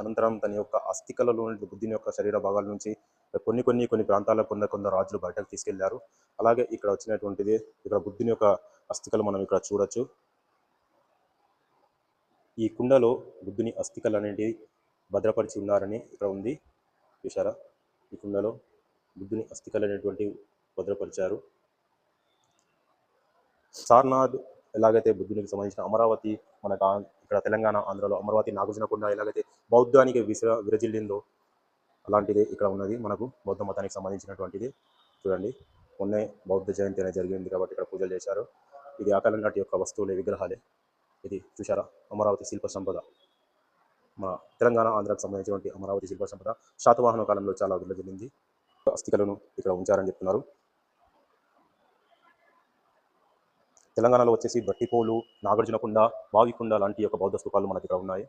అనంతరం తన యొక్క అస్థికలలో బుద్ధిని బుద్ధుని యొక్క శరీర భాగాల నుంచి కొన్ని కొన్ని కొన్ని ప్రాంతాల్లో కొందరు కొందరు రాజులు బయటకు తీసుకెళ్ళారు. అలాగే ఇక్కడ వచ్చినటువంటిది ఇక్కడ బుద్ధుని యొక్క అస్థికలు మనం ఇక్కడ చూడొచ్చు. ఈ కుండలో బుద్ధుని అస్థికలు అనేటివి భద్రపరిచి ఉన్నారని ఇక్కడ ఉంది. చూసారా ఈ కుండలో బుద్ధుని అస్థికలు అనేటువంటి భద్రపరిచారు. సార్నాథ్ ఎలాగైతే బుద్ధునికి సంబంధించిన అమరావతి మనకు ఇక్కడ తెలంగాణ ఆంధ్రలో అమరావతి నాగార్జునకొండ ఎలాగైతే బౌద్ధానికి విసిర విరజిల్లిందో అలాంటిది ఇక్కడ ఉన్నది మనకు బౌద్ధ మతానికి సంబంధించినటువంటిది. చూడండి మొన్నే బౌద్ధ జయంతి అనేది జరిగింది కాబట్టి ఇక్కడ పూజలు చేశారు. ఇది ఆ నాటి యొక్క వస్తువులే విగ్రహాలే. ఇది చూసారా అమరావతి శిల్ప సంపద. మన తెలంగాణ ఆంధ్రాకు సంబంధించినటువంటి అమరావతి శిల్ప సంపద. శాతవాహన కాలంలో చాలా విరజిల్లింది అస్థికలను ఇక్కడ ఉంచారని చెప్తున్నారు. తెలంగాణలో వచ్చేసి బట్టిపోలు నాగార్జునకొండ బావికొండ లాంటి యొక్క బౌద్ధ స్థూపాలు మన దగ్గర ఉన్నాయి.